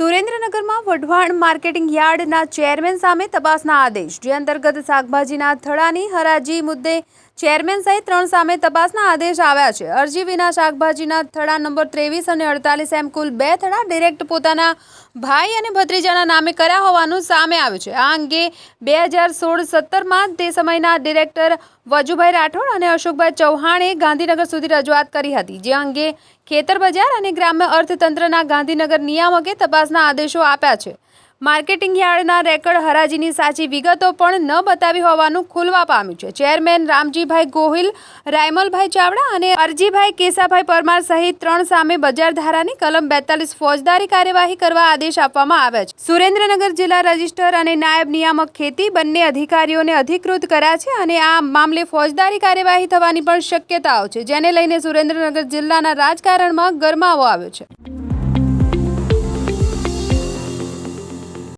સુરેન્દ્રનગરમાં વઢવાણ માર્કેટિંગ યાર્ડના ચેરમેન સામે તપાસના આદેશ. જે અંતર્ગત શાકભાજીના થળાની હરાજી મુદ્દે ચેરમેન સહિત ત્રણ સામે તપાસના આદેશ આવ્યા છે. અરજી વિના શાકભાજીના થડા નંબર ત્રેવીસ અને અડતાલીસ એમ કુલ બે થડા ડિરેક્ટ પોતાના ભાઈ અને ભત્રીજાના નામે કર્યા હોવાનું સામે આવ્યું છે. આ અંગે બે હજાર સોળ સત્તરમાં તે સમયના ડિરેક્ટર વજુભાઈ રાઠોડ અને અશોકભાઈ ચૌહાણે ગાંધીનગર સુધી રજૂઆત કરી હતી. જે અંગે ખેતર બજાર અને ગ્રામ્ય અર્થતંત્રના ગાંધીનગર નિયામકે તપાસના આદેશો આપ્યા છે. માર્કેટિંગ યાર્ડના રેકર્ડ હરાજીની સાચી વિગતો પણ ન બતાવી હોવાનું ખુલવા પામ્યું છે. ચેરમેન રામજીભાઈ ગોહિલ, રાયમલભાઈ ચાવડા અને અરજીભાઈ કેસાભાઈ પરમાર સહિત ત્રણ સામે બજાર ધારાની કલમ બેતાલીસ ફોજદારી કાર્યવાહી કરવા આદેશ આપવામાં આવ્યા છે. સુરેન્દ્રનગર જિલ્લા રજિસ્ટર અને નાયબ નિયામક ખેતી બંને અધિકારીઓને અધિકૃત કર્યા છે અને આ મામલે ફોજદારી કાર્યવાહી થવાની પણ શક્યતાઓ છે. જેને લઈને સુરેન્દ્રનગર જિલ્લાના રાજકારણમાં ગરમાવો આવ્યો છે.